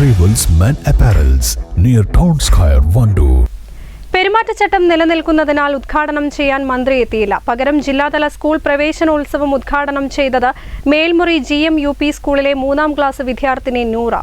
Arrivals Men apparels near Town Square, Vandoor. പെരുമാറ്റച്ചട്ടം നിലനിൽക്കുന്നതിനാൽ ഉദ്ഘാടനം ചെയ്യാൻ മന്ത്രി എത്തിയില്ല പകരം ജില്ലാതല സ്കൂൾ പ്രവേശനോത്സവം ഉദ്ഘാടനം ചെയ്തത് Melmuri G M U P സ്കൂളിലെ മൂന്നാം ക്ലാസ് വിദ്യാർത്ഥിനി Noora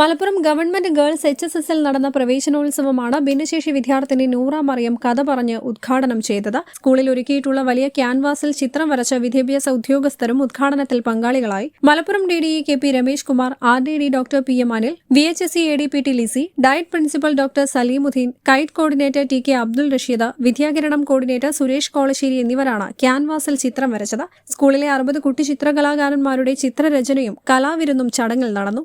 Malappuram government girls H S എസിൽ നടന്ന പ്രവേശനോത്സവമാണ് ഭിന്നശേഷി വിദ്യാർത്ഥിനി നൂറ മറിയം കഥ പറഞ്ഞ് ഉദ്ഘാടനം ചെയ്തത്. സ്കൂളിൽ ഒരുക്കിയിട്ടുള്ള വലിയ ക്യാൻവാസിൽ ചിത്രം വരച്ച വിദ്യാഭ്യാസ ഉദ്യോഗസ്ഥരും ഉദ്ഘാടനത്തിൽ പങ്കാളികളായി. Malappuram D D K P Ramesh Kumar R D D doctor P M Anil V H S C A D P T Lizy DIET principal doctor Salimuddin KITE coordinator T K Abdul Rasheed Vidyakiranam coordinator Suresh Kolasseri എന്നിവരാണ് ക്യാൻവാസിൽ ചിത്രം വരച്ചത്. സ്കൂളിലെ അറുപത് കുട്ടി ചിത്രകലാകാരന്മാരുടെ ചിത്രരചനയും കലാവിരുന്നും ചടങ്ങിൽ നടന്നു.